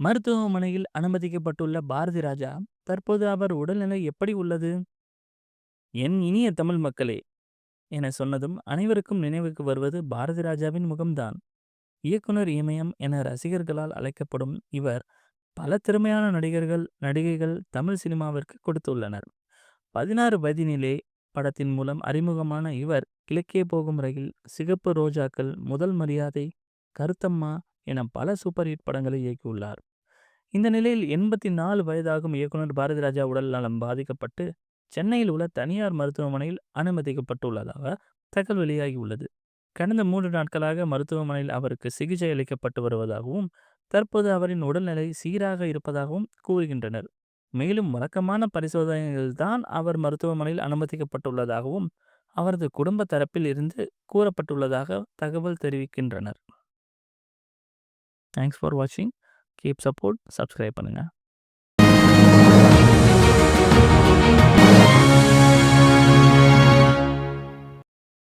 மருத்துவமனையில் அனுமதிக்கப்பட்டுள்ள பாரதி ராஜா தற்போது அவர் உடல்நிலை எப்படி உள்ளது? என் இனிய தமிழ் மக்களே என சொன்னதும் அனைவருக்கும் நினைவுக்கு வருவது பாரதி ராஜாவின் முகம்தான். இயக்குனர் இமயம் என ரசிகர்களால் அழைக்கப்படும் இவர் பல திறமையான நடிகர்கள் நடிகைகள் தமிழ் சினிமாவிற்கு கொடுத்துள்ளனர். பதினாறு வயதினிலே படத்தின் மூலம் அறிமுகமான இவர் கிழக்கே போகும் ரயில் சிகப்பு ரோஜாக்கள் முதல் மரியாதை கருத்தம்மா என பல சூப்பர் ஹிட் படங்களை இயக்கியுள்ளார். இந்த நிலையில் எண்பத்தி நாலு வயதாகும் இயக்குனர் பாரதிராஜா உடல் நலம் பாதிக்கப்பட்டு சென்னையில் உள்ள தனியார் மருத்துவமனையில் அனுமதிக்கப்பட்டுள்ளதாக தகவல் வெளியாகியுள்ளது. கடந்த மூன்று நாட்களாக மருத்துவமனையில் அவருக்கு சிகிச்சை அளிக்கப்பட்டு வருவதாகவும் தற்போது அவரின் உடல்நிலை சீராக இருப்பதாகவும் கூறுகின்றனர். மேலும் வழக்கமான பரிசோதனைகள்தான் அவர் மருத்துவமனையில் அனுமதிக்கப்பட்டுள்ளதாகவும் அவரது குடும்ப தரப்பில் இருந்து கூறப்பட்டுள்ளதாக தகவல் தெரிவிக்கின்றனர். தேங்க்ஸ் ஃபார் வாட்சிங் கீப் சப்போர்ட் சப்ஸ்கிரைப் பண்ணுங்கள்